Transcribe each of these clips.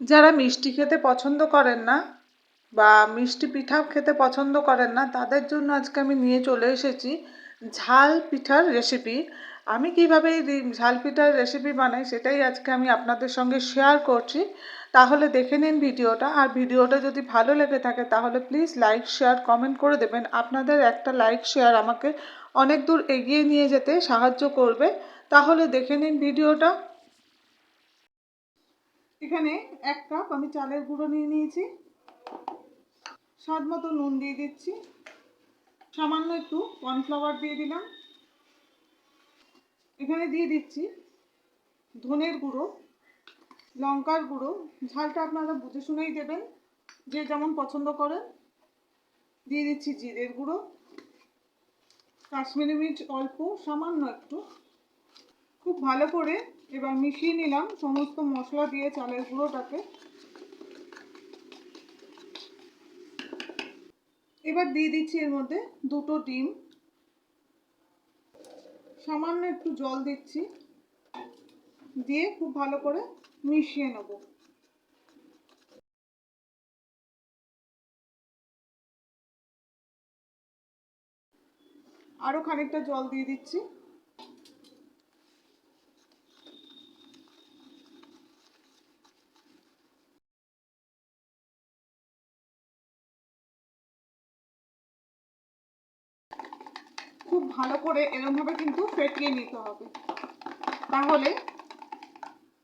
যারা মিষ্টি খেতে পছন্দ করেন না বা মিষ্টি পিঠা খেতে পছন্দ করেন না, তাদের জন্য আজকে আমি নিয়ে চলে এসেছি ঝাল পিঠার রেসিপি আমি কীভাবে এই ঝাল পিঠার রেসিপি বানাই সেটাই আজকে আমি আপনাদের সঙ্গে শেয়ার করছি। তাহলে দেখে নিন ভিডিওটা। আর ভিডিওটা যদি ভালো লেগে থাকে, তাহলে প্লিজ লাইক শেয়ার কমেন্ট করে দেবেন। আপনাদের একটা লাইক শেয়ার আমাকে অনেক দূর এগিয়ে নিয়ে যেতে সাহায্য করবে। তাহলে দেখে নিন ভিডিওটা। এখানে এক কাপ আমি চালের গুঁড়ো নিয়ে নিয়েছি। স্বাদ মতো নুন দিয়ে দিচ্ছি। সামান্য একটু কর্নফ্লাওয়ার দিয়ে দিলাম। এখানে দিয়ে দিচ্ছি ধনের গুঁড়ো, লঙ্কার গুঁড়ো। ঝালটা আপনারা বুঝে শুনেই দেবেন, যে যেমন পছন্দ করেন। দিয়ে দিচ্ছি জিরের গুঁড়ো। কাশ্মীরি মির্চ অল্প, সামান্য একটু। খুব ভালো করে এবার মিশিয়ে নিলাম, সমস্ত মশলা দিয়ে চালের গুঁড়োটাকে। এবার দিয়ে দিচ্ছি এর মধ্যে দুটো ডিম। সামান্য একটু জল দিচ্ছি, দিয়ে খুব ভালো করে মিশিয়ে নেব। আরও খানিকটা জল দিয়ে দিচ্ছি। খুব ভালো করে এরমভাবে কিন্তু ফেটিয়ে নিতে হবে। তাহলে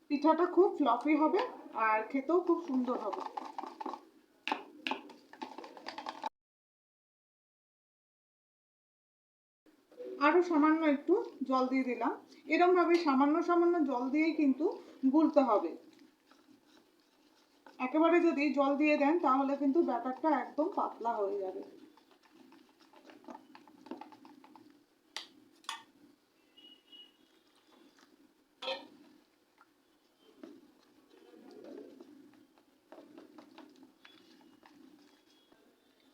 পিঠাটা খুব ফ্লফি হবে আর খেতেও খুব সুন্দর হবে। আরও সামান্য একটু জল দিয়ে দিলাম। এরমভাবে সামান্য সামান্য জল দিয়েই কিন্তু গুলতে হবে। একেবারে যদি জল দিয়ে দেন তাহলে কিন্তু ব্যাটারটা একদম পাতলা হয়ে যাবে।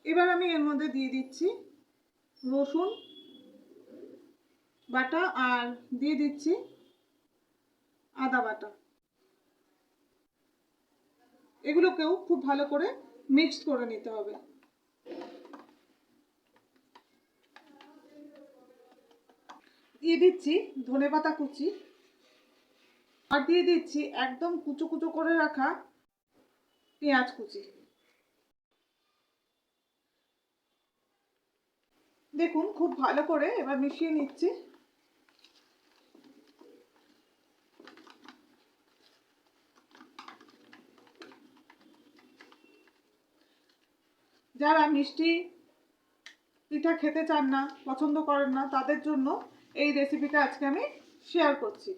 এবার আমি এর মধ্যে দিয়ে দিচ্ছি রসুন বাটা আর দিয়ে দিচ্ছি আদা বাটা। এগুলোকেও খুব ভালো করে মিক্স করে নিতে হবে। দিয়ে দিচ্ছি ধনে পাতা কুচি আর দিয়ে দিচ্ছি একদম কুচো কুচো করে রাখা পেঁয়াজ কুচি। দেখুন, খুব ভালো করে এবার মিশিয়ে নিচ্ছি। যারা মিষ্টি পিঠা খেতে চান না, পছন্দ করেন না, তাদের জন্য এই রেসিপিটা আজকে আমি শেয়ার করছি।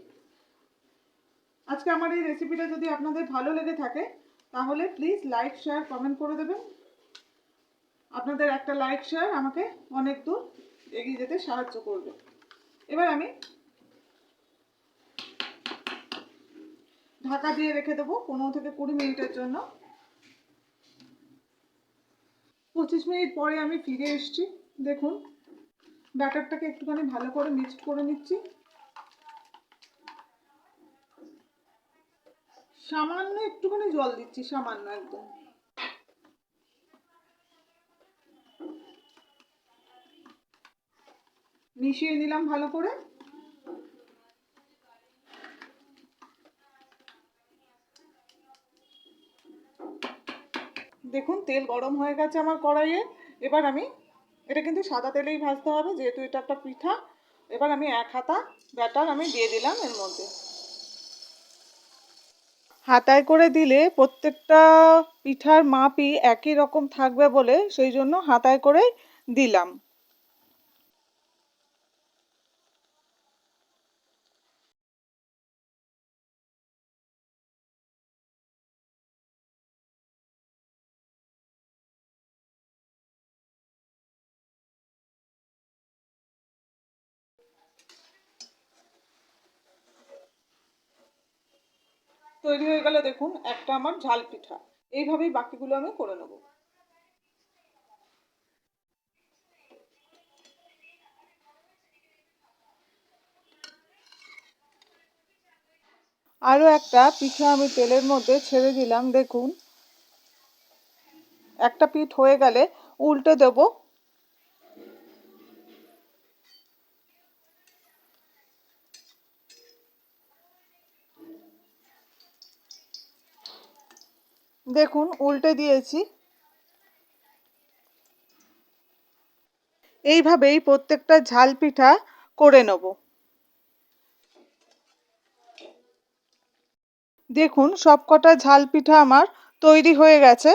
আজকে আমার এই রেসিপিটা যদি আপনাদের ভালো লেগে থাকে, তাহলে প্লিজ লাইক শেয়ার কমেন্ট করে দেবেন। আপনাদের একটা লাইক শেয়ার আমাকে অনেক দূর এগিয়ে যেতে সাহায্য করবে। এবার আমি ঢাকা দিয়ে রেখে দেবো পনেরো থেকে কুড়ি মিনিটের জন্য। পঁচিশ মিনিট পরে আমি ফিরে এসেছি। দেখুন, ব্যাটারটাকে একটুখানি ভালো করে মিক্সড করে নিচ্ছি। সামান্য একটুখানি জল দিচ্ছি, সামান্য একদম। মিশিয়ে নিলাম ভালো করে। দেখুন, তেল গরম হয়ে গেছে আমার কড়াইয়ে। এবার আমি, এটা কিন্তু সাদা তেলেই ভাজতে হবে, যেহেতু এটা একটা পিঠা। এবার আমি এক হাতা ব্যাটার আমি দিয়ে দিলাম এর মধ্যে। হাতায় করে দিলে প্রত্যেকটা পিঠার মাপই একই রকম থাকবে বলে সেই জন্য হাতায় করে দিলাম। তৈরি হয়ে গেল দেখুন, একটা আমার ঝাল পিঠা। এইভাবেই বাকিগুলো আমি করে নেব। আরও একটা পিঠা আমি তেলের মধ্যে ছেড়ে দিলাম, দেখুন। একটা পিঠ হয়ে গেলে উল্টে দেব দেখুন, উল্টে দিয়েছি। এইভাবেই প্রত্যেকটা ঝাল পিঠা করে নেব। দেখুন, সবকটা ঝাল পিঠা আমার তৈরি হয়ে গেছে।